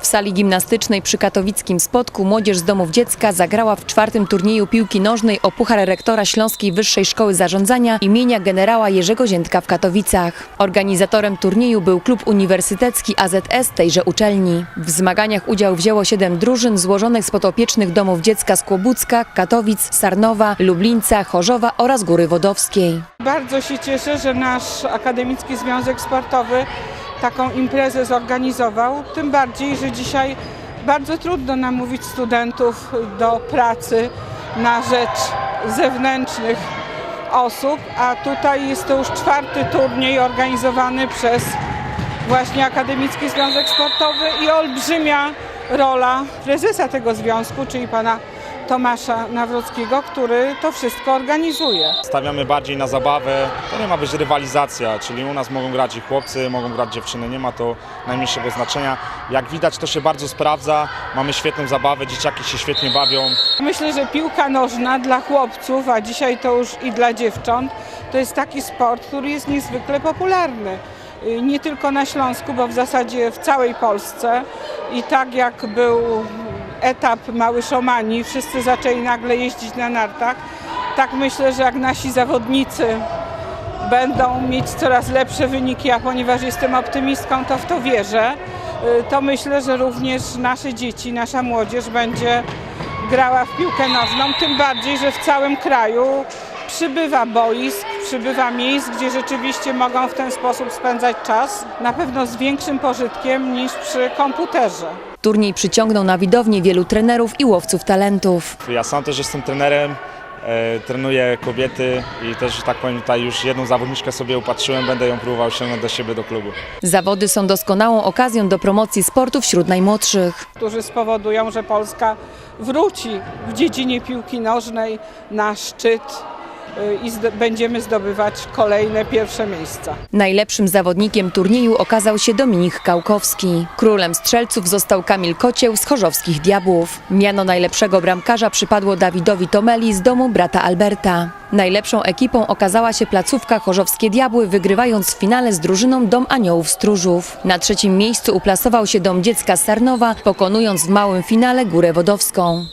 W sali gimnastycznej przy katowickim Spodku młodzież z domów dziecka zagrała w czwartym turnieju piłki nożnej o Puchar Rektora Śląskiej Wyższej Szkoły Zarządzania imienia generała Jerzego Ziętka w Katowicach. Organizatorem turnieju był klub uniwersytecki AZS tejże uczelni. W zmaganiach udział wzięło siedem drużyn złożonych z podopiecznych domów dziecka z Kłobucka, Katowic, Sarnowa, Lublińca, Chorzowa oraz Góry Wodowskiej. Bardzo się cieszę, że nasz Akademicki Związek Sportowy taką imprezę zorganizował. Tym bardziej, że dzisiaj bardzo trudno namówić studentów do pracy na rzecz zewnętrznych osób, a tutaj jest to już czwarty turniej organizowany przez właśnie Akademicki Związek Sportowy i olbrzymia rola prezesa tego związku, czyli pana Tomasza Nawrockiego, który to wszystko organizuje. Stawiamy bardziej na zabawę. To nie ma być rywalizacja, czyli u nas mogą grać i chłopcy, mogą grać dziewczyny, nie ma to najmniejszego znaczenia. Jak widać to się bardzo sprawdza, mamy świetną zabawę, dzieciaki się świetnie bawią. Myślę, że piłka nożna dla chłopców, a dzisiaj to już i dla dziewcząt, to jest taki sport, który jest niezwykle popularny. Y, Nie tylko na Śląsku, bo w zasadzie w całej Polsce. I tak jak był etap Mały Szomani, wszyscy zaczęli nagle jeździć na nartach, tak myślę, że jak nasi zawodnicy będą mieć coraz lepsze wyniki, a ponieważ jestem optymistką, to w to wierzę, y, to myślę, że również nasze dzieci, nasza młodzież będzie grała w piłkę nożną, tym bardziej, że w całym kraju przybywa boisk, przybywa miejsc, gdzie rzeczywiście mogą w ten sposób spędzać czas, na pewno z większym pożytkiem niż przy komputerze. Turniej przyciągnął na widownię wielu trenerów i łowców talentów. Ja sam też jestem trenerem, e, trenuję kobiety i też, że tak powiem, tutaj już jedną zawodniczkę sobie upatrzyłem, będę ją próbował ściągnąć do siebie do klubu. Zawody są doskonałą okazją do promocji sportu wśród najmłodszych. którzy spowodują, że Polska wróci w dziedzinie piłki nożnej na szczyt i zdo- będziemy zdobywać kolejne pierwsze miejsca. Najlepszym zawodnikiem turnieju okazał się Dominik Kałkowski. Królem strzelców został Kamil Kocieł z Chorzowskich Diabłów. Miano najlepszego bramkarza przypadło Dawidowi Tomeli z domu brata Alberta. Najlepszą ekipą okazała się placówka Chorzowskie Diabły, wygrywając w finale z drużyną Dom Aniołów Stróżów. Na trzecim miejscu uplasował się Dom Dziecka Sarnowa, pokonując w małym finale Górę Wodowską.